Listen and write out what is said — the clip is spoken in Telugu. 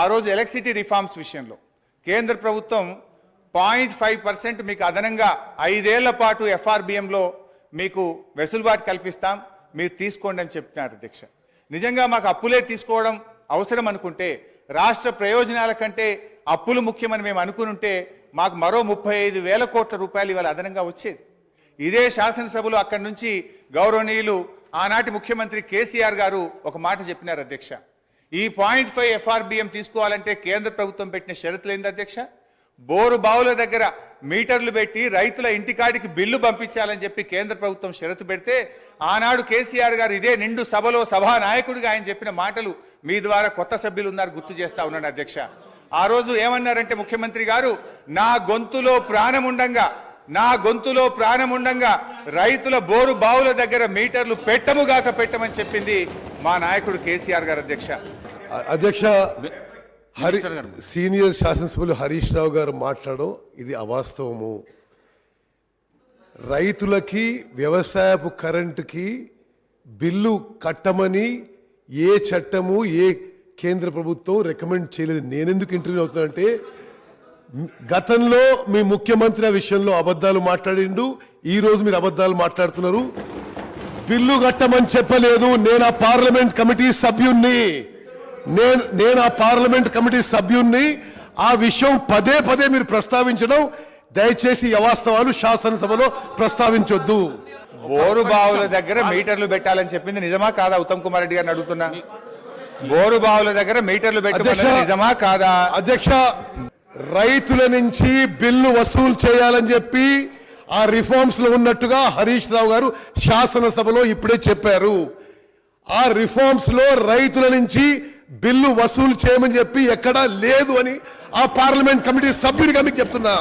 ఆ రోజు ఎలక్ట్రిసిటీ రిఫార్మ్స్ విషయంలో కేంద్ర ప్రభుత్వం పాయింట్ ఫైవ్ పర్సెంట్ మీకు అదనంగా ఐదేళ్ళ పాటు ఎఫ్ఆర్బిఎంలో మీకు వెసులుబాటు కల్పిస్తాం మీరు తీసుకోండి అని చెప్తున్నారు అధ్యక్ష. నిజంగా మాకు అప్పులే తీసుకోవడం అవసరం అనుకుంటే రాష్ట్ర ప్రయోజనాల కంటే అప్పులు ముఖ్యమని మేము అనుకునుంటే మాకు మరో ముప్పై ఐదు వేల కోట్ల రూపాయలు ఇవాళ అదనంగా వచ్చేది. ఇదే శాసనసభలో అక్కడి నుంచి గౌరవనీయులు ఆనాటి ముఖ్యమంత్రి కేసీఆర్ గారు ఒక మాట చెప్పినారు అధ్యక్ష. ఈ పాయింట్ ఫైవ్ ఎఫ్ఆర్బిఎం తీసుకోవాలంటే కేంద్ర ప్రభుత్వం పెట్టిన షరతులు ఏంది అధ్యక్ష? బోరు బావుల దగ్గర మీటర్లు పెట్టి రైతుల ఇంటికాడికి బిల్లు పంపించాలని చెప్పి కేంద్ర ప్రభుత్వం షరతు పెడితే ఆనాడు కేసీఆర్ గారు ఇదే నిండు సభలో సభా నాయకుడిగా ఆయన చెప్పిన మాటలు మీ ద్వారా కొత్త సభ్యులు ఉన్నారు గుర్తు చేస్తా ఉన్నాను అధ్యక్ష. ఆ రోజు ఏమన్నారంటే ముఖ్యమంత్రి గారు నా గొంతులో ప్రాణముండంగా నా గొంతులో ప్రాణముండంగా రైతుల బోరు బావుల దగ్గర మీటర్లు పెట్టముగాక పెట్టమని చెప్పింది మా నాయకుడు కేసీఆర్ గారు అధ్యక్ష. అధ్యక్ష హరి సీనియర్ శాసనసభ్యులు హరీష్ రావు గారు మాట్లాడడం ఇది అవాస్తవము. రైతులకి వ్యవసాయపు కరెంటుకి బిల్లు కట్టమని ఏ చట్టము ఏ కేంద్ర ప్రభుత్వం రికమెండ్ చేయలేదు. నేనెందుకు ఇంటర్వ్యూ అవుతానంటే గతంలో మీ ముఖ్యమంత్రి ఆ విషయంలో అబద్ధాలు మాట్లాడిండు ఈరోజు మీరు అబద్ధాలు మాట్లాడుతున్నారు. బిల్లు కట్టమని చెప్పలేదు నేను ఆ పార్లమెంట్ కమిటీ సభ్యుణ్ణి. నేను నేను ఆ పార్లమెంట్ కమిటీ సభ్యుణ్ణి ఆ విషయం పదే పదే మీరు ప్రస్తావించడం దయచేసి అవాస్తవాలు శాసనసభలో ప్రస్తావించొద్దు. బోరు బావుల దగ్గర మీటర్లు పెట్టాలని చెప్పింది నిజమా కాదా? ఉత్తమ్ కుమార్ రెడ్డి గారిని అడుగుతున్నా. బోరు బావుల దగ్గర మీటర్లు అధ్యక్ష- నిజమా కాదా? అధ్యక్ష రైతుల నుంచి బిల్లు వసూలు చేయాలని చెప్పి ఆ రిఫార్మ్స్లో ఉన్నట్టుగా హరీష్ రావు గారు శాసనసభలో ఇప్పుడే చెప్పారు. ఆ రిఫార్మ్స్లో రైతుల నుంచి బిల్లు వసూలు చేయమని చెప్పి ఎక్కడా లేదు అని ఆ పార్లమెంట్ కమిటీ సభ్యునిగా మీకు చెప్తున్నా.